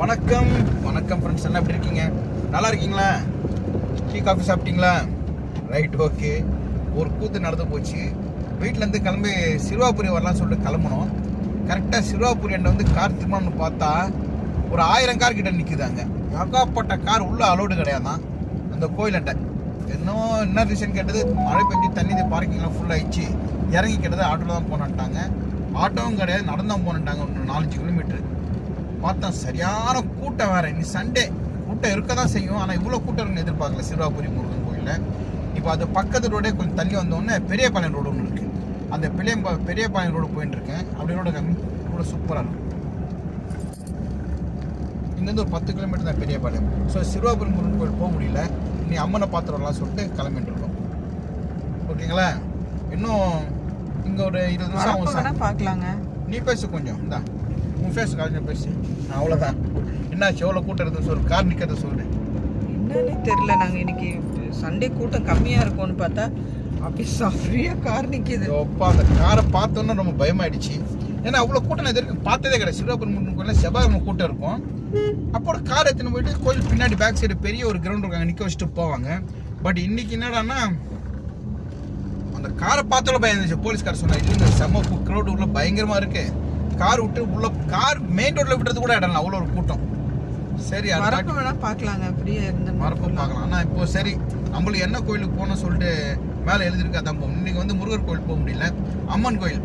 வணக்கம். வணக்கம் ஃப்ரெண்ட்ஸ் எல்லாம் எப்படி இருக்கீங்க? நல்லா இருக்கீங்களா? டீ காஃபி சாப்பிட்டீங்களா? ரைட் ஓகே ஒரு கூத்து நடந்து போச்சு. வீட்டிலேருந்து கிளம்பி சிறுவாபுரி வரலாம்னு சொல்லிட்டு கிளம்புனோம். கரெக்டாக சிறுவாபுரி அண்டை வந்து கார் திரும்பணும்னு பார்த்தா ஒரு ஆயிரம் கார் கிட்ட நிற்குதாங்க ஏகாப்பட்ட கார் உள்ளே அலோடு கிடையாதான். அந்த கோயிலண்டை இன்னும் என்ன ரீசன் கேட்டது? மழை பெஞ்சு தண்ணி பார்க்கிங்லாம் ஃபுல் ஆயிடுச்சு. இறங்கி கேட்டது ஆட்டோவில் தான் போனட்டாங்க ஆட்டோவும் கிடையாது நடந்தான் போனட்டாங்க ஒரு நாலஞ்சு கிலோமீட்டர் பார்த்தா சரியான கூட்டம் வேற. இன்னைக்கு சண்டே கூட்டம் இருக்க தான் செய்யும். ஆனால் இவ்வளோ கூட்டம் இருக்குன்னு எதிர்பார்க்கல. சிறுவாபுரி முருகன் கோயிலில். இப்போ அது பக்கத்து ரோடே கொஞ்சம் தள்ளி வந்தோடனே பெரியபாளையம் ரோடு ஒன்று இருக்குது அந்த பெரிய பெரியபாளையம் ரோடு இருக்கேன். அப்படி ரோடு கம்மி. ரோடு சூப்பராக இருக்கும். இங்கேருந்து ஒரு பத்து கிலோமீட்டர் தான் பெரியபாளையம். ஸோ சிறுவாபுரி முருகன் கோயில் போக முடியல. நீ அம்மனை பார்த்துடலாம் சொல்லிட்டு கிளம்பிட்டு இருக்கோம். ஓகேங்களா? இன்னும் இங்கே ஒரு இருபது நிமிஷம். பார்க்கலாங்க. நீ பேசு கொஞ்சம். இந்தா. உன் ஃபேஸ் காலேஜ் பேசு. அவ்வளோதான் என்னாச்சு? எவ்வளோ கூட்டம் இருக்குது சொல்லு. கார் நிற்கிறத சொல்லு. என்னன்னே தெரியல. நாங்க இன்னைக்கு சண்டே கூட்டம் கம்மியா இருக்கும்னு பார்த்தா அப்படி சரியா கார் நிக்குது. அப்பா அந்த காரை பார்த்தோன்னே ரொம்ப பயமாயிடுச்சு. ஏன்னா அவ்வளோ கூட்டம் நான் இது வரைக்கும் பார்த்ததே கிடையாது. சிவராபுரம் முருகன் கோயிலில் செவ்வாய்க்கிழமை கூட்டம் இருக்கும். அப்போ கார் எடுத்துன்னு போயிட்டு கோயில் பின்னாடி பேக் சைடு பெரிய ஒரு கிரவுண்ட் இருக்காங்க நிற்க வச்சுட்டு போவாங்க. பட் இன்னைக்கு என்னடான்னா அந்த காரை பார்த்தாலும் பயம் இருந்துச்சு போலீஸ்கார் சொன்னா இல்லைங்க செம்ம க்ரௌட் உள்ள பயங்கரமா இருக்கு. கார் விட்டு உள்ள கார் மெயின் ரோட்ல விட்டுறது கூட இடம் இல்லை அவ்வளோ ஒரு கூட்டம். சரி அது வரப்ப வேணா பார்க்கலாங்க. அப்படியே இருந்து மறப்ப பார்க்கலாம். ஆனால் இப்போ சரி நம்மளுக்கு என்ன கோயிலுக்கு போகணும்னு சொல்லிட்டு மேலே எழுதிருக்கு அதான் போகணும் இன்னைக்கு வந்து முருகர் கோயில் போக முடியல. அம்மன் கோயில்.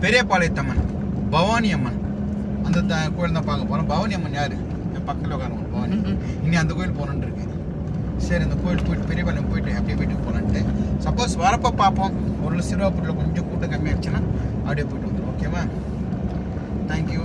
பெரியபாளையத்தம்மன் பவானி அம்மன். அந்த த- கோயில் தான் பார்க்க போகிறோம் பவானி அம்மன் யாரு? என் பக்கத்தில் உட்காரணும் பவானி. இனி அந்த கோயில் போகணுன்னு இருக்கு. சரி அந்த கோயில் போயிட்டு பெரியபாளையம் போயிட்டு அப்படியே வீட்டுக்கு போகலான்ட்டு சப்போஸ் வரப்போ பார்ப்போம். ஒரு சிறுவாப்பூரில் கொஞ்சம் கூட்டம் கம்மியாகிடுச்சுன்னா அப்படியே போயிட்டு வந்துடும் ஓகேவா தேங்க்யூ